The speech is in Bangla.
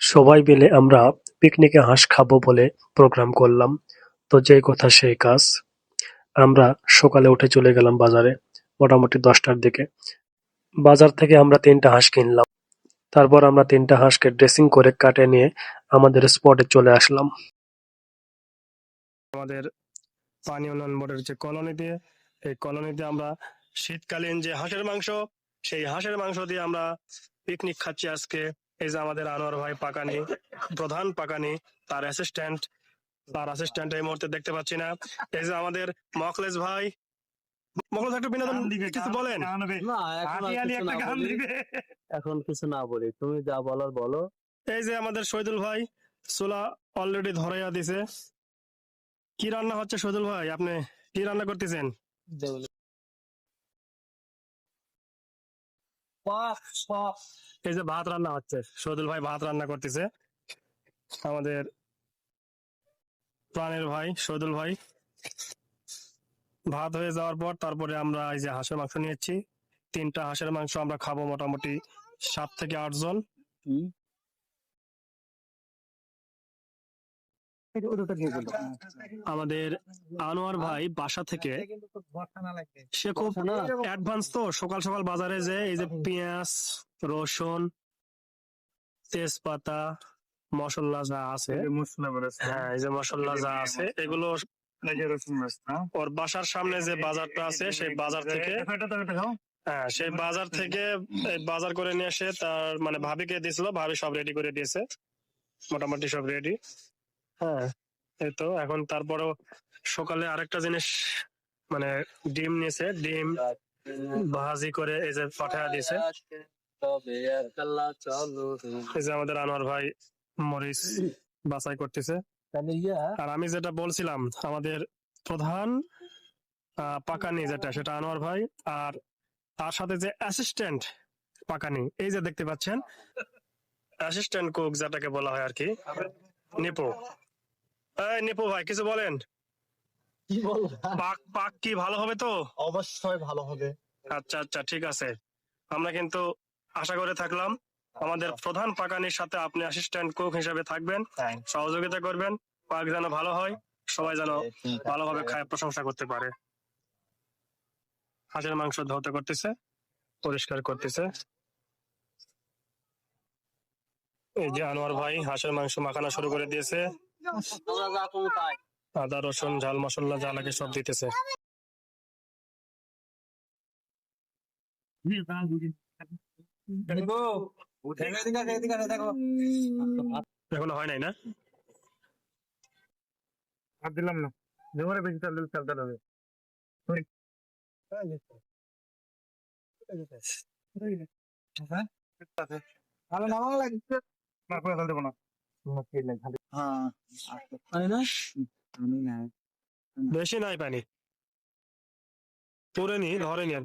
সবাই মিলে আমরা পিকনিকে হাঁস খাব বলে প্রোগ্রাম করলাম। তো যেই কথা সেই কাজ। আমরা সকালে উঠে চলে গেলাম বাজারে, মোটামুটি দশটার দিকে। বাজার থেকে আমরা তিনটা হাঁস কিনলাম। তারপর আমরা তিনটা হাঁসকে ড্রেসিং করে কাটে নিয়ে আমাদের স্পটে চলে আসলাম। আমাদের পানি উন্নয়ন বোর্ডের যে কলোনি দিয়ে, এই কলোনিতে আমরা শীতকালীন যে হাঁসের মাংস, সেই হাঁসের মাংস দিয়ে আমরা পিকনিক খাচ্ছি আজকে। এই যে আমাদের আনোয়ার ভাই পাকানি প্রধান পাকানি তার অ্যাসিস্ট্যান্ট তার অ্যাসিস্ট্যান্ট এই মুহূর্তে দেখতে পাচ্ছি না। এই যে আমাদের মখলেস ভাই মখলেস একটু বিনোদন কিছু বলেন? এখন কিছু না বলি। দিবে। এখন কিছু না বলি তুমি যা বলার বলো। এই যে আমাদের শহীদুল ভাই চুলা অলরেডি ধরাইয়া দিছে। কি রান্না হচ্ছে শহীদুল ভাই আপনি কি রান্না করতেছেন? এই যে ভাত রান্না হচ্ছে সদুল ভাই ভাত রান্না করতেছে। আমাদের প্রাণের ভাই সদুল ভাই। ভাত হয়ে যাওয়ার পর তারপরে আমরা এই যে হাঁসের মাংস নিয়েছি। তিনটা হাঁসের মাংস আমরা খাব মোটামুটি সাত থেকে আট আমাদের আনোয়ার ভাই বাসা থেকে সে খুব অ্যাডভান্স তো সকাল সকাল বাজারে যে এই যে পেঁয়াজ রসুন তেজপাতা মশলা যা আছে। হ্যাঁ এই যে মশলা যা আছে এগুলো ওর বাসার সামনে যে বাজারটা আছে সেই বাজার থেকে হ্যাঁ সেই বাজার থেকে বাজার করে নিয়ে এসে তার মানে ভাবিকে দিয়েছিল ভাবি সব রেডি করে দিয়েছে। মোটামুটি সব রেডি হ্যাঁ এই এখন তারপরেও সকালে আরেকটা জিনিস মানে ডিম নিয়েছে, ডিম ভাজি করে এই যে পাঠায় দিয়েছে। এই যে আমাদের আনোয়ার ভাই মরিচ বাছাই করতেছে। আর আমি যেটা বলছিলাম, আমাদের প্রধান পাকানি যেটা, সেটা আনোয়ার ভাই আর তার সাথে যে অ্যাসিস্ট্যান্ট পাকানি, এই যে দেখতে পাচ্ছেন অ্যাসিস্ট্যান্ট কুক যেটাকে বলা হয় আর কি, নিপু। এই নিপু ভাই কিছু বলেন? কি বলব? পাক পাক কি ভালো হবে তো? অবশ্যই ভালো হবে। আচ্ছা আচ্ছা ঠিক আছে। আমরা কিন্তু আশা করে থাকলাম আমাদের প্রধান পাকানির সাথে আপনি অ্যাসিস্ট্যান্ট কুক হিসেবে থাকবেন সহযোগিতা করবেন পাক যেন ভালো হয় সবাই যেন ভালোভাবে খায় প্রশংসা করতে পারে। হাঁসের মাংস ধৌত করতেছে পরিষ্কার করতেছে। এই যে আনোয়ার ভাই হাঁসের মাংস মাখানো শুরু করে দিয়েছে। আদা রসুন ঝাল মশলা যা লাগে সব দিতেছে। এখনও হয় নাই না? হাত দিলাম না। জোরে বেশি চাল দিলে চালতে হবে ভালো না ভালো লাগছে। না করে চাল দেবো না। বেশি নাই পানি। পুরেনি ধরেনি আর